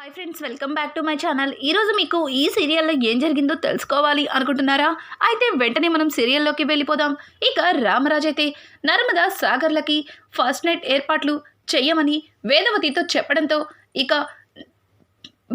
Hi friends welcome back to my channel ఈరోజు మీకు ఈ సీరియల్లో ఏం జరిగిందో తెలుసుకోవాలి అనుకుంటున్నారా? అయితే వెంటనే మనం సీరియల్లోకి వెళ్ళిపోదాం. ఇక రామరాజ్ అయితే నర్మదా సాగర్లకి ఫస్ట్ నైట్ ఏర్పాట్లు చెయ్యమని వేదవతితో చెప్పడంతో ఇక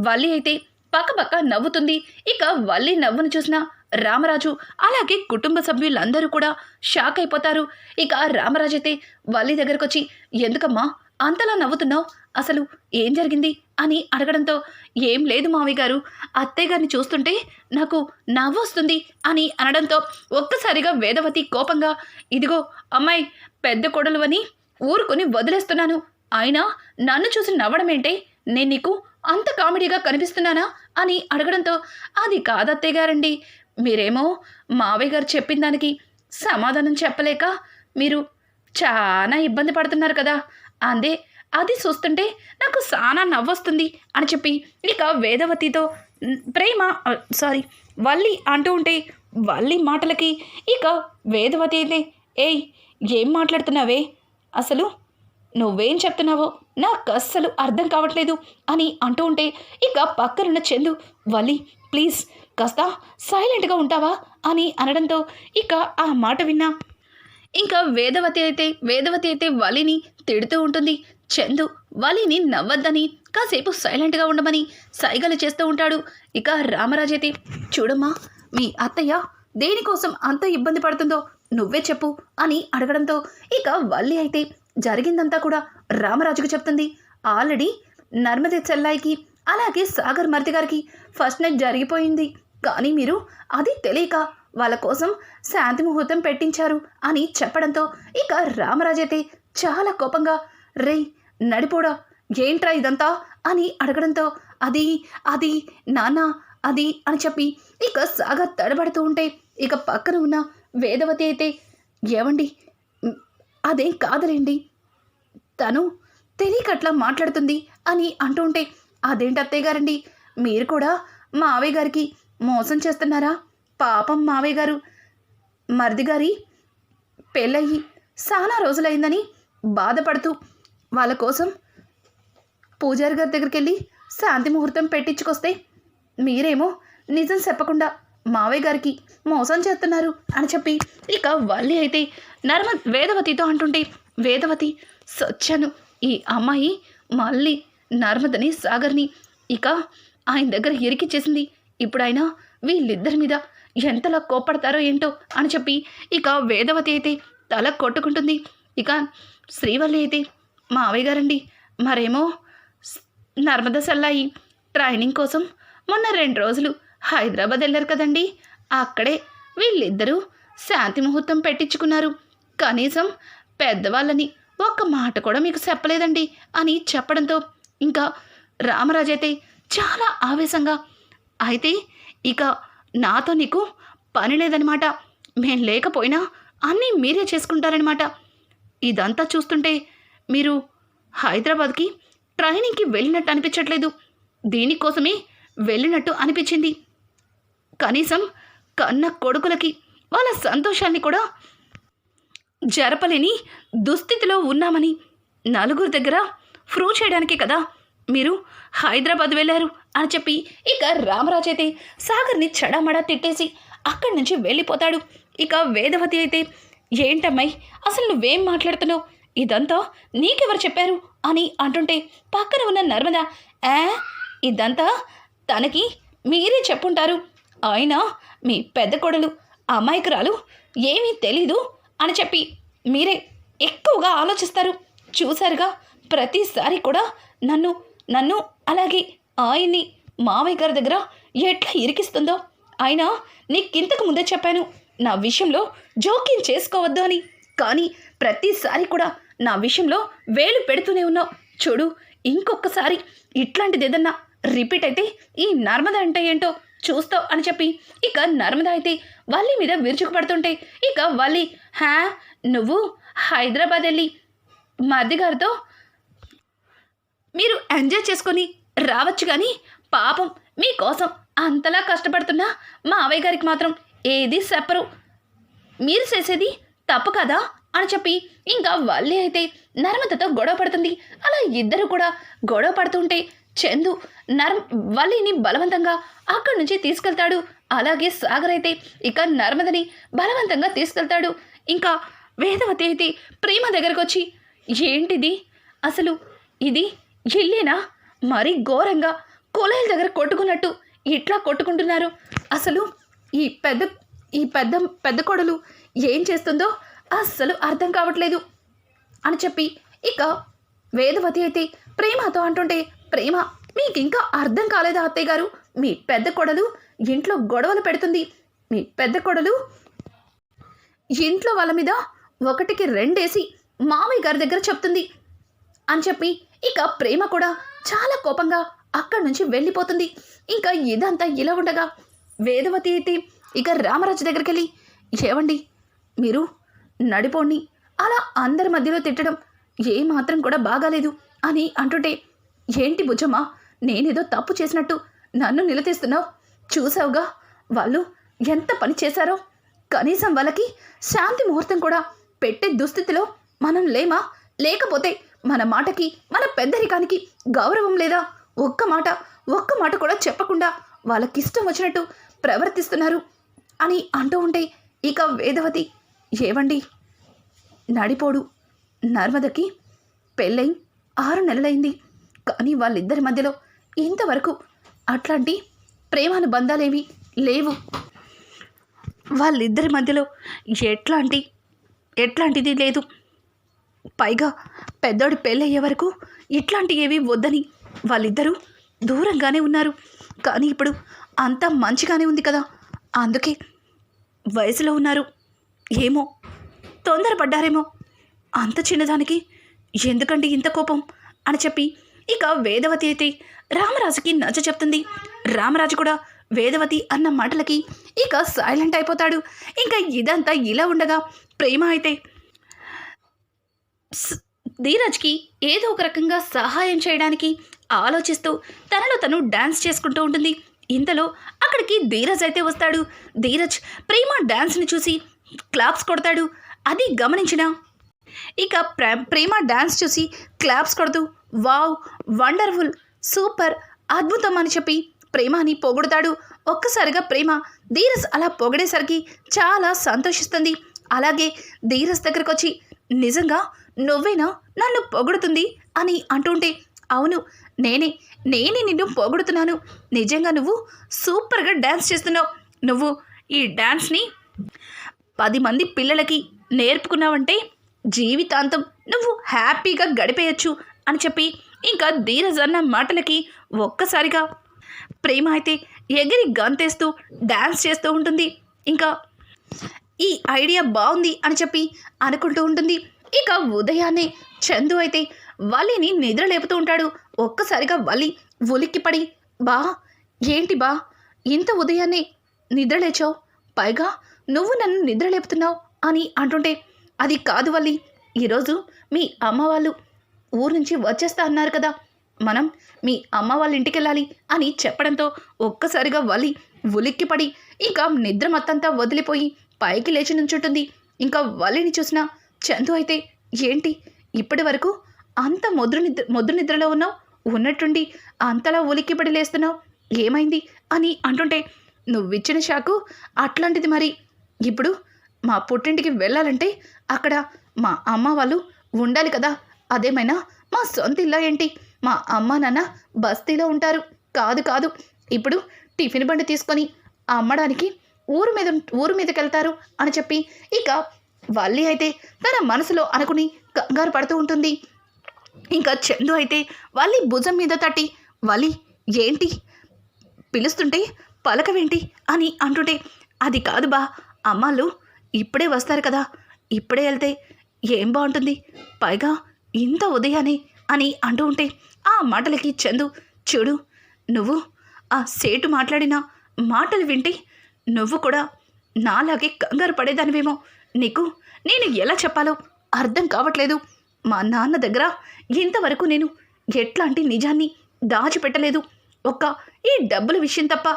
వల్లి అయితే పక్కపక్క నవ్వుతుంది. ఇక వల్లి నవ్వును చూసిన రామరాజు అలాగే కుటుంబ సభ్యులందరూ కూడా షాక్ అయిపోతారు. ఇక రామరాజు అయితే వల్లి దగ్గరకు వచ్చి ఎందుకమ్మా? అంతలా నవ్వుతున్నావు? అసలు ఏం జరిగింది? అని అడగడంతో ఏం లేదు మావి గారు. అత్తయ్య గారిని చూస్తుంటే నాకు నవ్వు వస్తుంది అని అనడంతో ఒక్కసారిగా వేదవతి కోపంగా ఇదిగో అమ్మాయి పెద్ద కొడలు అని ఊరుకొని వదిలేస్తున్నాను. అయినా నన్ను చూసి నవ్వడమేంటే నేను నీకు అంత కామెడీగా కనిపిస్తున్నానా? అని అడగడంతో అది కాదత్తయ్య గారండి. మీరేమో మావయ్య గారు చెప్పిన దానికి సమాధానం చెప్పలేక మీరు చాలా ఇబ్బంది పడుతున్నారు కదా. అందే అది చూస్తుంటే నాకు చాలా నవ్వొస్తుంది అని చెప్పి ఇక వేదవతితో ప్రేమ సారీ వల్లి అంటూ ఉంటే వల్లి మాటలకి ఇక వేదవతి అయితే ఏయ్ ఏం మాట్లాడుతున్నావే? అసలు నువ్వేం చెప్తున్నావో నాకు అస్సలు అర్థం కావట్లేదు అని అంటూ ఉంటే ఇక పక్కనున్న చందు వల్లి ప్లీజ్ కాస్త సైలెంట్గా ఉంటావా? అని అనడంతో ఇక ఆ మాట విన్నా ఇంకా వేదవతి అయితే వేదవతి అయితే వలిని తిడుతూ ఉంటుంది. చందు వలిని నవ్వద్దని కాసేపు సైలెంట్గా ఉండమని సైగలు చేస్తూ ఉంటాడు. ఇక రామరాజు అయితే చూడమ్మా మీ అత్తయ్య దేనికోసం అంత ఇబ్బంది పడుతుందో నువ్వే చెప్పు అని అడగడంతో ఇక వల్లి అయితే జరిగిందంతా కూడా రామరాజుకు చెప్తుంది. ఆల్రెడీ నర్మదే చెల్లాయికి అలాగే సాగర్ మరిది గారికి ఫస్ట్ నైట్ జరిగిపోయింది. కానీ మీరు అది తెలియక వాళ్ళ కోసం శాంతి ముహూర్తం పెట్టించారు అని చెప్పడంతో ఇక రామరాజైతే అయితే చాలా కోపంగా రే నడిపోడా ఏంట్రా ఇదంతా? అని అడగడంతో అది అది నాన్న అది అని చెప్పి ఇక సాగర్ తడబడుతూ ఉంటే ఇక పక్కన ఉన్న వేదవతి అయితే ఏవండి? అదేం కాదులేండి. తను తెలియకట్లా మాట్లాడుతుంది అని అంటూ ఉంటే అదేంటి అత్తయ్య గారండి? మీరు కూడా మా ఆవయ్య గారికి మోసం చేస్తున్నారా? పాపం మావయ్య గారు. మరిది గారి పెళ్ళయి చాలా రోజులైందని బాధపడుతూ వాళ్ళ కోసం పూజారి గారి దగ్గరికి వెళ్ళి శాంతి ముహూర్తం పెట్టించుకొస్తే మీరేమో నిజం చెప్పకుండా మావయ్య గారికి మోసం చేస్తున్నారు అని చెప్పి ఇక వల్లి అయితే నర్మ వేదవతితో అంటుంటే వేదవతి సొచ్చాను ఈ అమ్మాయి మళ్ళీ నర్మదని సాగర్ని ఇక ఆయన దగ్గర ఇరికిచ్చేసింది. ఇప్పుడు ఆయన వీళ్ళిద్దరి మీద ఎంతలా కోపడతారో ఏంటో అని చెప్పి ఇక వేదవతి అయితే తల కొట్టుకుంటుంది. ఇక శ్రీవల్లి అయితే మావయ్య గారండి మరేమో నర్మద సల్లాయి ట్రైనింగ్ కోసం మొన్న రెండు రోజులు హైదరాబాద్ వెళ్ళారు కదండి. అక్కడే వీళ్ళిద్దరూ శాంతి ముహూర్తం పెట్టించుకున్నారు. కనీసం పెద్దవాళ్ళని ఒక్క మాట కూడా మీకు చెప్పలేదండి అని చెప్పడంతో ఇంకా రామరాజు అయితే చాలా ఆవేశంగా అయితే ఇక నాతో నీకు పని లేదనమాట. మేం లేకపోయినా అన్నీ మీరే చేసుకుంటారనమాట. ఇదంతా చూస్తుంటే మీరు హైదరాబాద్కి ట్రైనింగ్కి వెళ్ళినట్టు అనిపించట్లేదు. దీనికోసమే వెళ్ళినట్టు అనిపించింది. కనీసం కన్న కొడుకులకి వాళ్ళ సంతోషాన్ని కూడా జరపలేని దుస్థితిలో ఉన్నామని నలుగురు దగ్గర ప్రూవ్ చేయడానికి కదా మీరు హైదరాబాద్ వెళ్ళారు అని చెప్పి ఇక రామరాజు అయితే సాగర్ని చడామడా తిట్టేసి అక్కడి నుంచి వెళ్ళిపోతాడు. ఇక వేదవతి అయితే ఏంటమ్మాయి అసలు నువ్వేం మాట్లాడుతున్నావు? ఇదంతా నీకెవరు చెప్పారు? అని అంటుంటే పక్కన ఉన్న నర్మద ఏ ఇదంతా తనకి మీరే చెప్పుంటారు. అయినా మీ పెద్ద కొడలు అమాయకురాలు ఏమీ తెలీదు అని చెప్పి మీరే ఎక్కువగా ఆలోచిస్తారు. చూసారుగా ప్రతిసారి కూడా నన్ను నన్ను అలాగే ఆయన్ని మావయ్య గారి దగ్గర ఎట్లా ఇరికిస్తుందో? అయినా నీకింతకు ముందే చెప్పాను నా విషయంలో జోక్యం చేసుకోవద్దు అని. కానీ ప్రతిసారి కూడా నా విషయంలో వేలు పెడుతూనే ఉన్నావు. చూడు ఇంకొకసారి ఇట్లాంటిది ఏదన్నా రిపీట్ అయితే ఈ నర్మద అంటే ఏంటో చూస్తావు అని చెప్పి. ఇక నర్మద అయితే వల్లి మీద విరుచుకుపడుతుంటే ఇక వల్లి హ్యా నువ్వు హైదరాబాద్ వెళ్ళి మర్ది గారితో మీరు ఎంజాయ్ చేసుకొని రావచ్చు కానీ పాపం మీకోసం అంతలా కష్టపడుతున్నా మా అవయ్య గారికి మాత్రం ఏది చెప్పరు. మీరు చేసేది తప్పు కదా అని చెప్పి ఇంకా వల్లి అయితే నర్మదతో గొడవ పడుతుంది. అలా ఇద్దరు కూడా గొడవ పడుతుంటే చందు నర్మ వల్లిని బలవంతంగా అక్కడి నుంచి తీసుకెళ్తాడు. అలాగే సాగర్ అయితే ఇక నర్మదని బలవంతంగా తీసుకెళ్తాడు. ఇంకా వేదవతి అయితే ప్రేమ దగ్గరకు వచ్చి ఏంటిది? అసలు ఇది ఇల్లేనా మరీ ఘోరంగా కులాయిల దగ్గర కొట్టుకున్నట్టు ఇట్లా కొట్టుకుంటున్నారు. అసలు ఈ పెద్ద ఈ పెద్ద పెద్ద కొడలు ఏం చేస్తుందో అస్సలు అర్థం కావట్లేదు అని చెప్పి ఇక వేదవతి అయితే ప్రేమతో అంటుంటే ప్రేమ మీకు ఇంకా అర్థం కాలేదా అత్తయ్య గారు? మీ పెద్ద కొడలు ఇంట్లో గొడవలు పెడుతుంది. మీ పెద్ద కొడలు ఇంట్లో వాళ్ళ మీద ఒకటికి రెండేసి మామయ్య గారి దగ్గర చెప్తుంది. అని చెప్పి ఇక ప్రేమ కూడా చాలా కోపంగా అక్కడి నుంచి వెళ్ళిపోతుంది. ఇంకా ఇదంతా ఇలా ఉండగా వేదవతి అయితే ఇక రామరాజు దగ్గరికి వెళ్ళి ఏవండి మీరు నడిపోండి అలా అందరి మధ్యలో తిట్టడం ఏ మాత్రం కూడా బాగాలేదు అని అంటుంటే ఏంటి బుజ్జమ్మ నేనేదో తప్పు చేసినట్టు నన్ను నిలదీస్తున్నావు? చూసావుగా వాళ్ళు ఎంత పని చేశారో. కనీసం వాళ్ళకి శాంతి ముహూర్తం కూడా పెట్టే దుస్థితిలో మనం లేమా? లేకపోతే మన మాటకి మన పెద్దరికానికి గౌరవం లేదా? ఒక్క మాట ఒక్క మాట కూడా చెప్పకుండా వాళ్ళకిష్టం వచ్చినట్టు ప్రవర్తిస్తున్నారు అని అంటూ ఉంటే ఇక వేదవతి ఏవండి? నడిపోడు. నర్మదకి పెళ్ళై ఆరు నెలలైంది. కానీ వాళ్ళిద్దరి మధ్యలో ఇంతవరకు అట్లాంటి ప్రేమానుబంధాలేవి లేవు. వాళ్ళిద్దరి మధ్యలో ఎట్లాంటి ఎట్లాంటిది లేదు. పైగా పెద్దోడు పెళ్ళయ్యే వరకు ఇట్లాంటి ఏవి వద్దని వాళ్ళిద్దరూ దూరంగానే ఉన్నారు. కానీ ఇప్పుడు అంతా మంచిగానే ఉంది కదా. అందుకే వయసులో ఉన్నారు. ఏమో తొందరపడ్డారేమో. అంత చిన్నదానికి ఎందుకండి ఇంత కోపం? అని చెప్పి ఇక వేదవతి అయితే రామరాజుకి నచ్చ చెప్తుంది. రామరాజు కూడా వేదవతి అన్న మాటలకి ఇక సైలెంట్ అయిపోతాడు. ఇంకా ఇదంతా ఇలా ఉండగా ప్రేమ అయితే ధీరజ్కి ఏదో ఒక రకంగా సహాయం చేయడానికి ఆలోచిస్తూ తనలో తను డ్యాన్స్ చేసుకుంటూ ఉంటుంది. ఇంతలో అక్కడికి ధీరజ్ అయితే వస్తాడు. ధీరజ్ ప్రేమ డ్యాన్స్ని చూసి క్లాప్స్ కొడతాడు. అది గమనించిన ఇక ప్రేమ డ్యాన్స్ చూసి క్లాప్స్ కొడుతూ వావ్ వండర్ఫుల్ సూపర్ అద్భుతం అని చెప్పి ప్రేమని పొగుడతాడు. ఒక్కసారిగా ప్రేమ ధీరజ్ అలా పొగిడేసరికి చాలా సంతోషిస్తుంది. అలాగే ధీరజ్ దగ్గరకు వచ్చి నిజంగా నువ్వేనా నన్ను పొగుడుతుంది? అని అంటుంటే అవును నేనే నేనే నిన్ను పొగుడుతున్నాను. నిజంగా నువ్వు సూపర్గా డ్యాన్స్ చేస్తున్నావు. నువ్వు ఈ డ్యాన్స్ని పది మంది పిల్లలకి నేర్పుకున్నావంటే జీవితాంతం నువ్వు హ్యాపీగా గడిపేయచ్చు అని చెప్పి ఇంకా ధీరజ్ అన్న మాటలకి ఒక్కసారిగా ప్రేమ అయితే ఎగిరి గంతేస్తూ డ్యాన్స్ చేస్తూ ఉంటుంది. ఇంకా ఈ ఐడియా బాగుంది అని చెప్పి అనుకుంటూ ఉంటుంది. ఇక ఉదయాన్నే చందు అయితే వల్లిని నిద్ర లేపుతూ ఉంటాడు. ఒక్కసారిగా వల్లి ఉలిక్కిపడి బా ఏంటి బా ఇంత ఉదయాన్నే నిద్ర లేచావు? పైగా నువ్వు నన్ను నిద్ర లేపుతున్నావు అని అంటుంటే అది కాదు వల్లి ఈరోజు మీ అమ్మ వాళ్ళు ఊరు నుంచి వచ్చేస్తా అన్నారు కదా మనం మీ అమ్మ వాళ్ళ ఇంటికి వెళ్ళాలి అని చెప్పడంతో ఒక్కసారిగా వలి ఉలిక్కిపడి ఇక నిద్ర మత్తంతా వదిలిపోయి పైకి లేచి నుంచుంటుంది. ఇంకా వల్లిని చూసిన చందు అయితే ఏంటి? ఇప్పటి వరకు అంత మొద్దు నిద్ర మొద్దు నిద్రలో ఉన్నావు? ఉన్నట్టుండి అంతలా ఉలిక్కిపడి లేస్తున్నావు? ఏమైంది? అని అంటుంటే నువ్విచ్చిన షాకు అట్లాంటిది మరి. ఇప్పుడు మా పుట్టింటికి వెళ్ళాలంటే అక్కడ మా అమ్మ వాళ్ళు ఉండాలి కదా. అదేమైనా మా సొంత ఇల్లా ఏంటి? మా అమ్మ నాన్న బస్తీలో ఉంటారు. కాదు కాదు. ఇప్పుడు టిఫిన్ బండి తీసుకొని అమ్మడానికి ఊరు మీద ఊరు మీదకి వెళ్తారు అని చెప్పి ఇక వల్లి అయితే తన మనసులో అనుకుని కంగారు పడుతూ ఉంటుంది. ఇంకా చందు అయితే వల్లి భుజం మీద తట్టి వల్లి ఏంటి? పిలుస్తుంటే పలకవేంటి? అని అంటుంటే అది కాదు బా అమ్మాళ్ళు ఇప్పుడే వస్తారు కదా ఇప్పుడే వెళ్తే ఏం బాగుంటుంది? పైగా ఇంత ఉదయానే అని అంటూ ఉంటే ఆ మాటలకి చందు చూడు నువ్వు ఆ సేటు మాట్లాడిన మాటలు వింటే నువ్వు కూడా నాలాగే కంగారు పడేదానివేమో. నీకు నేను ఎలా చెప్పాలో అర్థం కావట్లేదు. మా నాన్న దగ్గర ఇంతవరకు నేను ఎట్లాంటి నిజాన్ని దాచిపెట్టలేదు. ఒక్క ఈ డబ్బుల విషయం తప్ప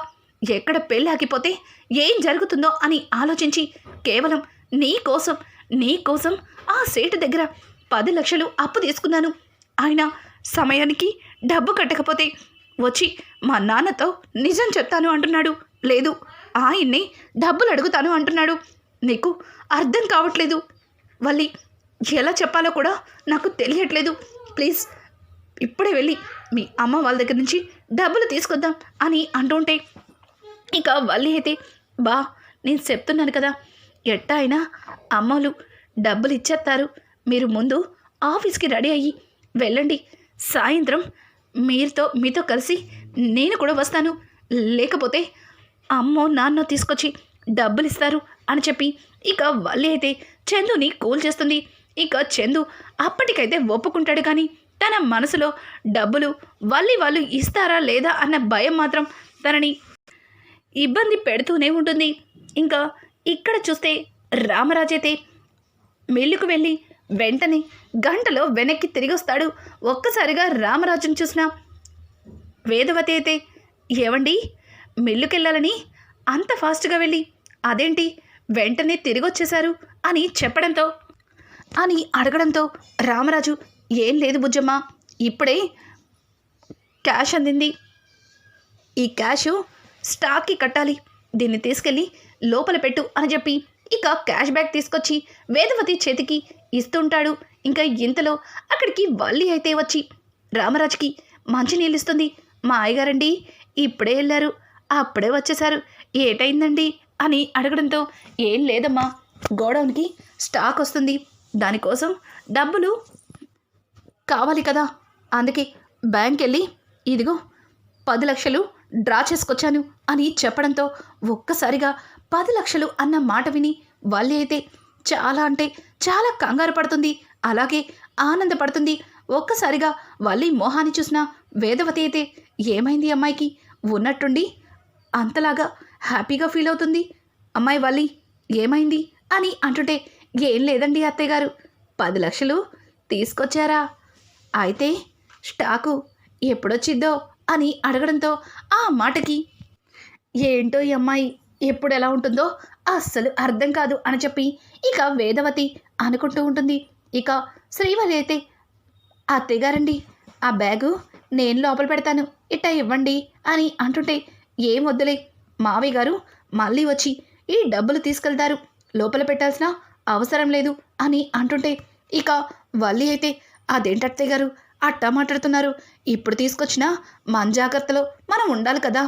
ఎక్కడ పెళ్ళాకిపోతే ఏం జరుగుతుందో అని ఆలోచించి కేవలం నీ కోసం నీ కోసం ఆ సేటు దగ్గర పది లక్షలు అప్పు తీసుకున్నాను. ఆయన సమయానికి డబ్బు కట్టకపోతే వచ్చి మా నాన్నతో నిజం చెప్తాను అంటున్నాడు. లేదు ఆయన్ని డబ్బులు అడుగుతాను అంటున్నాడు. నీకు అర్థం కావట్లేదు. వల్లి ఎలా చెప్పాలో కూడా నాకు తెలియట్లేదు. ప్లీజ్ ఇప్పుడే వెళ్ళి మీ అమ్మ వాళ్ళ దగ్గర నుంచి డబ్బులు తీసుకొద్దాం అని అంటుంటే ఇక వల్లి అయితే బా నేను చెప్తున్నాను కదా ఎట్ట అయినా అమ్మలు డబ్బులు ఇచ్చేస్తారు. మీరు ముందు ఆఫీస్కి రెడీ అయ్యి వెళ్ళండి. సాయంత్రం మీరుతో మీతో కలిసి నేను కూడా వస్తాను. లేకపోతే అమ్మో నాన్న తీసుకొచ్చి డబ్బులు ఇస్తారు అని చెప్పి ఇక వల్లి అయితే చందుని కూల్ చేస్తుంది. ఇక చందు అప్పటికైతే ఒప్పుకుంటాడు కానీ తన మనసులో డబ్బులు వల్లి వాళ్ళు ఇస్తారా లేదా అన్న భయం మాత్రం తనని ఇబ్బంది పెడుతూనే ఉంటుంది. ఇంకా ఇక్కడ చూస్తే రామరాజైతే మిల్లుకు వెళ్ళి వెంటనే గంటలో వెనక్కి తిరిగి వస్తాడు. ఒక్కసారిగా రామరాజును చూసిన వేదవతి అయితే ఏవండి మిల్లుకెళ్ళాలని అంత ఫాస్ట్గా వెళ్ళి అదేంటి? వెంటనే తిరిగి వచ్చేశారు అని చెప్పడంతో అని అడగడంతో రామరాజు ఏం లేదు బుజ్జమ్మ ఇప్పుడే క్యాష్ అందింది. ఈ క్యాష్ స్టాక్కి కట్టాలి. దీన్ని తీసుకెళ్ళి లోపల పెట్టు అని చెప్పి ఇక క్యాష్ బ్యాగ్ తీసుకొచ్చి వేదవతి చేతికి ఇస్తుంటాడు. ఇంకా ఇంతలో అక్కడికి వల్లి అయితే వచ్చి రామరాజుకి మంచినీళ్ళు ఇస్తుంది. మా అయ్యగారండి ఇప్పుడే వెళ్ళారు. అప్పుడే వచ్చేశారు. ఏటైందండి? అని అడగడంతో ఏం లేదమ్మా. గోడౌన్కి స్టాక్ వస్తుంది. దానికోసం డబ్బులు కావాలి కదా. అందుకే బ్యాంక్ వెళ్ళి ఇదిగో పది లక్షలు డ్రా చేసుకొచ్చాను అని చెప్పడంతో ఒక్కసారిగా పది లక్షలు అన్న మాట విని వల్లి అయితే చాలా అంటే చాలా కంగారు పడుతుంది. అలాగే ఆనందపడుతుంది. ఒక్కసారిగా వల్లి మోహాన్ని చూసిన వేదవతి అయితే ఏమైంది అమ్మాయికి? ఉన్నట్టుండి అంతలాగా హ్యాపీగా ఫీల్ అవుతుంది. అమ్మాయి వల్లి ఏమైంది? అని అంటుంటే ఏం లేదండి అత్తయ్య గారు పది లక్షలు తీసుకొచ్చారా? అయితే స్టాకు ఎప్పుడొచ్చిద్దో అని అడగడంతో ఆ మాటకి ఏంటో ఈ అమ్మాయి ఎప్పుడు ఎలా ఉంటుందో అస్సలు అర్థం కాదు అని చెప్పి ఇక వేదవతి అనుకుంటూ ఉంటుంది. ఇక శ్రీవల్లి అయితే అత్తయ్యగారండి ఆ బ్యాగు నేను లోపల పెడతాను ఇట్టా ఇవ్వండి అని అంటుంటే ఏం వద్దులే మావయ్య గారు మళ్ళీ వచ్చి ఈ డబ్బులు తీసుకెళ్తారు. లోపల పెట్టాల్సిన అవసరం లేదు అని అంటుంటే ఇక వల్లి అయితే అదేంటత్తయ్య గారు? అట్టా మాట్లాడుతున్నారు. ఇప్పుడు తీసుకొచ్చిన మన జాగ్రత్తలో మనం ఉండాలి కదా.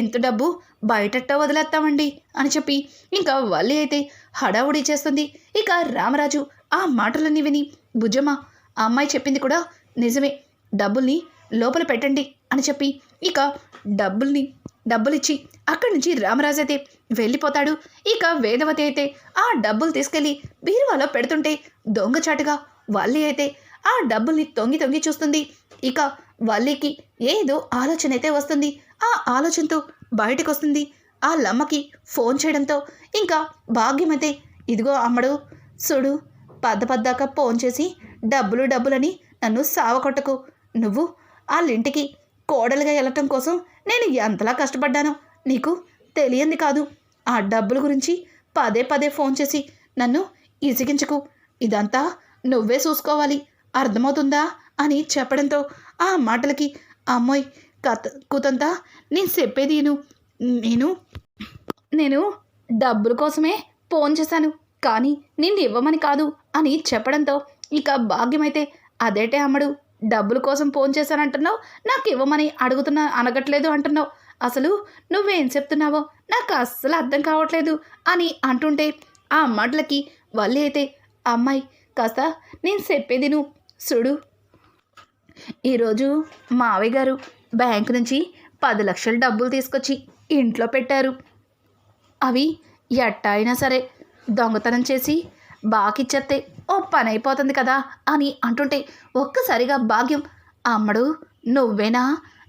ఎంత డబ్బు బయటట్ట వదిలేస్తామండి అని చెప్పి ఇంకా వల్లి అయితే హడావుడి చేస్తుంది. ఇక రామరాజు ఆ మాటలన్నీ విని భుజమ్మ ఆ అమ్మాయి చెప్పింది కూడా నిజమే. డబ్బుల్ని లోపల పెట్టండి అని చెప్పి ఇక డబ్బుల్ని డబ్బులిచ్చి అక్కడి నుంచి రామరాజు అయితే వెళ్ళిపోతాడు. ఇక వేదవతి అయితే ఆ డబ్బులు తీసుకెళ్ళి బీరువాలో పెడుతుంటే దొంగచాటుగా వల్లి అయితే ఆ డబ్బుల్ని తొంగి తొంగి చూస్తుంది. ఇక వల్లికి ఏదో ఆలోచన అయితే వస్తుంది. ఆ ఆలోచనతో బయటకు వస్తుంది ఆ లమ్మకి ఫోన్ చేయడంతో ఇంకా భాగ్యమైతే ఇదిగో అమ్మడు చూడు పద్ద పద్దాక ఫోన్ చేసి డబ్బులు డబ్బులని నన్ను సావకొట్టకు నువ్వు వాళ్ళింటికి కోడలుగా వెళ్ళటం కోసం నేను ఎంతలా కష్టపడ్డానో నీకు తెలియంది కాదు. ఆ డబ్బుల గురించి పదే పదే ఫోన్ చేసి నన్ను ఇసిగించకు. ఇదంతా నువ్వే చూసుకోవాలి. అర్థమవుతుందా అని చెప్పడంతో ఆ మాటలకి అమ్మోయ్ కథ కూతంతా నేను చెప్పేది నేను నేను డబ్బుల కోసమే ఫోన్ చేశాను. కానీ నిన్ను ఇవ్వమని కాదు అని చెప్పడంతో ఇక భాగ్యమైతే అదేటే అమ్మడు. డబ్బుల కోసం ఫోన్ చేశానంటున్నావు? నాకు ఇవ్వమని అడుగుతున్నా అనగట్లేదు అంటున్నావు. అసలు నువ్వేం చెప్తున్నావో? నాకు అస్సలు అర్థం కావట్లేదు అని అంటుంటే ఆ మాటలకి వల్లి అయితే అమ్మాయి కాస్త నేను చెప్పేది నువ్వు చూడు. ఈరోజు మావయ్య గారు బ్యాంకు నుంచి పది లక్షల డబ్బులు తీసుకొచ్చి ఇంట్లో పెట్టారు. అవి ఎట్ట అయినా సరే దొంగతనం చేసి బాకిచ్చేస్తే ఓ పని అయిపోతుంది కదా అని అంటుంటే ఒక్కసారిగా భాగ్యం అమ్మడు నువ్వేనా?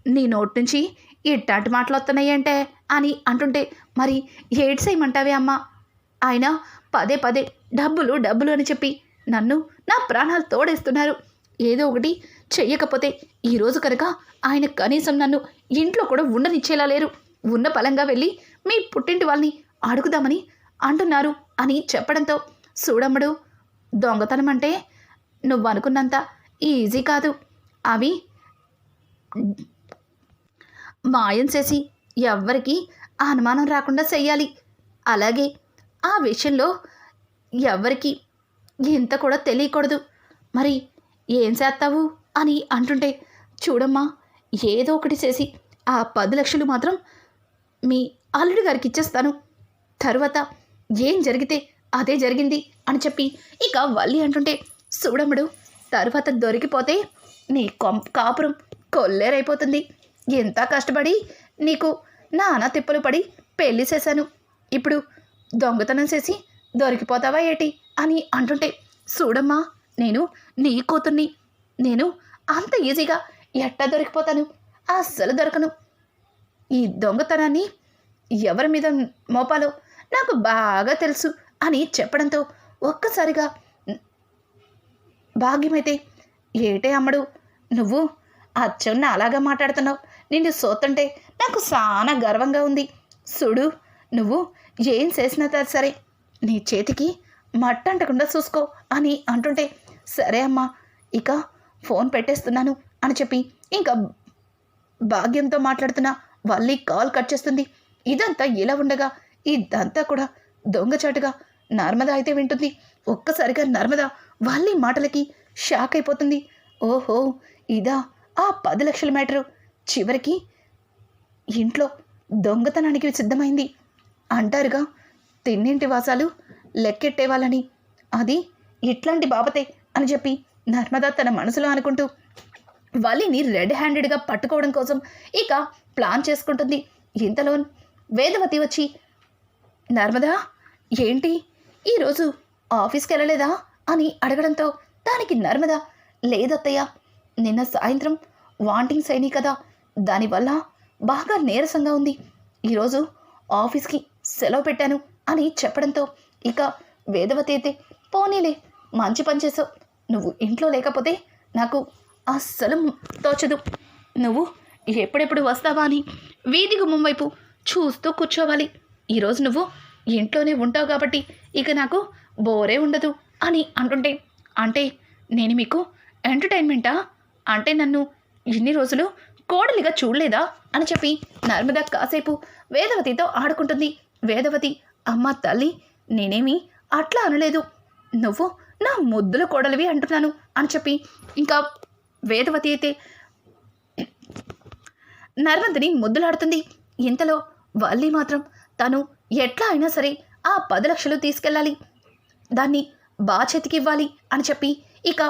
నీ నోటి నుంచి ఇట్టాంటి మాటలు వస్తున్నాయంటే అని అంటుంటే మరి ఏడ్స్ చేయమంటావే అమ్మ? ఆయన పదే పదే డబ్బులు డబ్బులు అని చెప్పి నన్ను నా ప్రాణాలు తోడేస్తున్నారు. ఏదో ఒకటి చెయ్యకపోతే ఈరోజు కనుక ఆయన కనీసం నన్ను ఇంట్లో కూడా ఉండనిచ్చేలా లేరు. ఉన్న పలంగా వెళ్ళి మీ పుట్టింటి వాళ్ళని అడుగుదామని అంటున్నారు అని చెప్పడంతో చూడమ్మడు దొంగతనం అంటే నువ్వు అనుకున్నంత ఈజీ కాదు. అవి మాయం చేసి ఎవ్వరికి అనుమానం రాకుండా చెయ్యాలి అలాగే ఆ విషయంలో ఎవ్వరికి ఇంత కూడా తెలియకూడదు. మరి ఏం చేస్తావు అని అంటుంటే చూడమ్మా ఏదో ఒకటి చేసి ఆ పది లక్షలు మాత్రం మీ అల్లుడి గారికి ఇచ్చేస్తాను. తర్వాత ఏం జరిగితే అదే జరిగింది అని చెప్పి ఇక వల్లి అంటుంటే చూడమ్మడు తర్వాత దొరికిపోతే నీ కొం కాపురం కొల్లేరైపోతుంది. ఎంత కష్టపడి నీకు నానా తిప్పలు పడి పెళ్ళి చేశాను. ఇప్పుడు దొంగతనం చేసి దొరికిపోతావా ఏటి? అని అంటుంటే చూడమ్మా నేను నీ కూతుర్ని నేను అంత ఈజీగా ఎట్టా దొరికిపోతాను? అస్సలు దొరకను. ఈ దొంగతనాన్ని ఎవరి మీద మోపాలో నాకు బాగా తెలుసు. అని చెప్పడంతో ఒక్కసారిగా భాగ్యమైతే ఏటే అమ్మడు నువ్వు అచ్చం అలాగా మాట్లాడుతున్నావు. నిన్ను సోతుంటే నాకు చాలా గర్వంగా ఉంది. చూడు నువ్వు ఏం చేసినా సరే నీ చేతికి మట్టంటకుండా చూసుకో అని అంటుంటే సరే అమ్మా ఇక ఫోన్ పెట్టేస్తున్నాను అని చెప్పి ఇంకా భాగ్యంతో మాట్లాడుతున్న వల్లి కాల్ కట్ చేస్తుంది. ఇదంతా ఇలా ఉండగా ఇదంతా కూడా దొంగచాటుగా నర్మద అయితే వింటుంది. ఒక్కసారిగా నర్మద వాళ్ళ మాటలకి షాక్ అయిపోతుంది. ఓహో ఇదా ఆ పది లక్షల మ్యాటరు. చివరికి ఇంట్లో దొంగతనానికి సిద్ధమైంది. అంటారుగా తిన్నింటి వాసాలు లెక్కెట్టేవాళ్ళని. అది ఇట్లాంటి బాబతే అని చెప్పి నర్మద తన మనసులో అనుకుంటూ వలిని రెడ్ హ్యాండెడ్గా పట్టుకోవడం కోసం ఇక ప్లాన్ చేసుకుంటుంది. ఇంతలో వేదవతి వచ్చి నర్మదా ఏంటి? ఈరోజు ఆఫీస్కి వెళ్ళలేదా? అని అడగడంతో దానికి నర్మద లేదత్తయ్య నిన్న సాయంత్రం వాంటింగ్స్ అయినాయి కదా దానివల్ల బాగా నీరసంగా ఉంది. ఈరోజు ఆఫీస్కి సెలవు పెట్టాను అని చెప్పడంతో ఇక వేదవతి అయితే పోనీలే మంచి పని చేసావు నువ్వు ఇంట్లో లేకపోతే నాకు అస్సలు తోచదు. నువ్వు ఎప్పుడెప్పుడు వస్తావా అని వీధి గుమ్మం వైపు చూస్తూ కూర్చోవాలి. ఈరోజు నువ్వు ఇంట్లోనే ఉంటావు కాబట్టి ఇక నాకు బోరే ఉండదు అని అంటుంటే అంటే నేను మీకు ఎంటర్టైన్మెంటా? అంటే నన్ను ఇన్ని రోజులు కోడలిగా చూడలేదా? అని చెప్పి నర్మద కాసేపు వేదవతితో ఆడుకుంటుంది. వేదవతి అమ్మ తల్లి నేనేమి అట్లా అనలేదు. నువ్వు నా ముద్దుల కోడలివి అంటున్నాను అని చెప్పి ఇంకా వేదవతి అయితే నర్మదని ముద్దులాడుతుంది. ఇంతలో వల్లి మాత్రం తను ఎట్లా అయినా సరే ఆ పది లక్షలు తీసుకెళ్ళాలి. దాన్ని బాధ్యతకి ఇవ్వాలి అని చెప్పి ఇక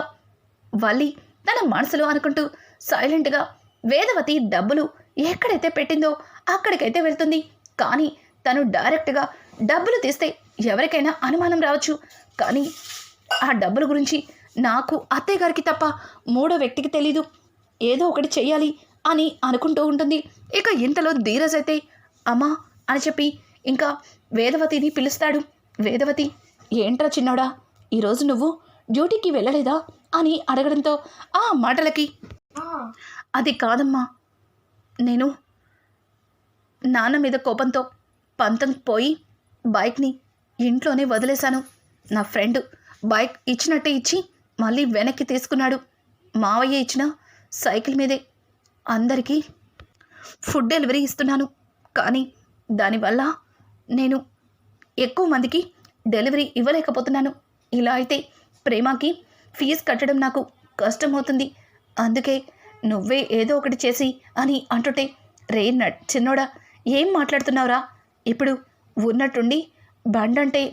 వల్లి తన మనసులో అనుకుంటూ సైలెంట్గా వేదవతి డబ్బులు ఎక్కడైతే పెట్టిందో అక్కడికైతే వెళ్తుంది. కానీ తను డైరెక్ట్గా డబ్బులు తీస్తే ఎవరికైనా అనుమానం రావచ్చు. కానీ ఆ డబ్బుల గురించి నాకు అత్తయ్య గారికి తప్ప మూడో వ్యక్తికి తెలీదు. ఏదో ఒకటి చెయ్యాలి అని అనుకుంటూ ఉంటుంది. ఇక ఇంతలో ధీరజ్ అయితే అమ్మా అని చెప్పి ఇంకా వేదవతిని పిలుస్తాడు. వేదవతి ఏంట్రా చిన్నోడా ఈరోజు నువ్వు డ్యూటీకి వెళ్ళలేదా? అని అడగడంతో ఆ మాటలకి. అది కాదమ్మా నేను నాన్న మీద కోపంతో పంతం పోయి బైక్ని ఇంట్లోనే వదిలేశాను. నా ఫ్రెండ్ బైక్ ఇచ్చినట్టే ఇచ్చి మళ్ళీ వెనక్కి తీసుకున్నాడు. మావయ్య ఇచ్చిన సైకిల్ మీదే అందరికీ ఫుడ్ డెలివరీ ఇస్తున్నాను. కానీ దానివల్ల నేను ఎక్కువ మందికి డెలివరీ ఇవ్వలేకపోతున్నాను. ఇలా అయితే ప్రేమకి ఫీజు కట్టడం నాకు కష్టమవుతుంది. అందుకే నువ్వే ఏదో ఒకటి చేసి అని అంటుంటే రే చిన్నోడా ఏం మాట్లాడుతున్నావురా? ఇప్పుడు ఉన్నట్టుండి బండంటే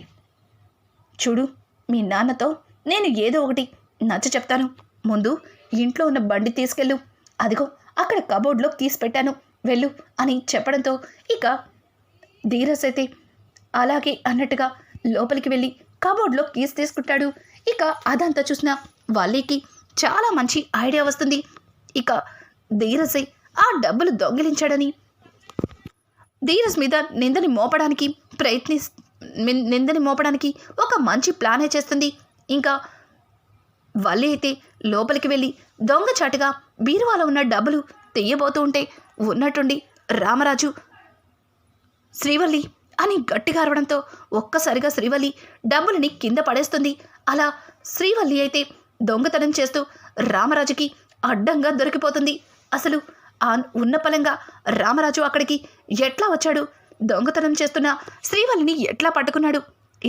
చూడు మీ నాన్నతో నేను ఏదో ఒకటి నచ్చ చెప్తాను. ముందు ఇంట్లో ఉన్న బండి తీసుకెళ్ళు. అదిగో అక్కడ కబోర్డ్లో తీసి పెట్టాను. వెళ్ళు అని చెప్పడంతో ఇక ధీరస్ అయితే అలాగే అన్నట్టుగా లోపలికి వెళ్ళి కబోర్డ్లో కీస్ తీసుకుంటాడు. ఇక అదంతా చూసిన వాళ్ళకి చాలా మంచి ఐడియా వస్తుంది. ఇక ధీరసై ఆ డబ్బులు దొంగిలించాడని. ధీరస్ మీద నిందని మోపడానికి ప్రయత్ని నిందని మోపడానికి ఒక మంచి ప్లానే చేస్తుంది. ఇంకా వల్లి అయితే లోపలికి వెళ్ళి దొంగచాటుగా బీరువాలో ఉన్న డబ్బులు తీయబోతూ ఉంటే ఉన్నట్టుండి రామరాజు శ్రీవల్లి అని గట్టిగా అరవడంతో ఒక్కసారిగా శ్రీవల్లి డబ్బులని కింద పడేస్తుంది. అలా శ్రీవల్లి అయితే దొంగతనం చేస్తూ రామరాజుకి అడ్డంగా దొరికిపోతుంది. అసలు ఆ ఉన్న పలంగా రామరాజు అక్కడికి ఎట్లా వచ్చాడు? దొంగతనం చేస్తున్న శ్రీవల్లిని ఎట్లా పట్టుకున్నాడు?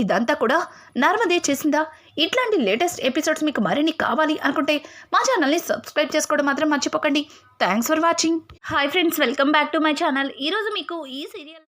ఇదంతా కూడా నర్మదే చేసిందా? ఇట్లాంటి లేటెస్ట్ ఎపిసోడ్స్ మీకు మరిన్ని కావాలి అనుకుంటే మా ఛానల్ని సబ్స్క్రైబ్ చేసుకోవడం మాత్రం మర్చిపోకండి. Thanks for watching. Hi friends welcome back to my channel ఈరోజు మీకు ఈ సీరియల్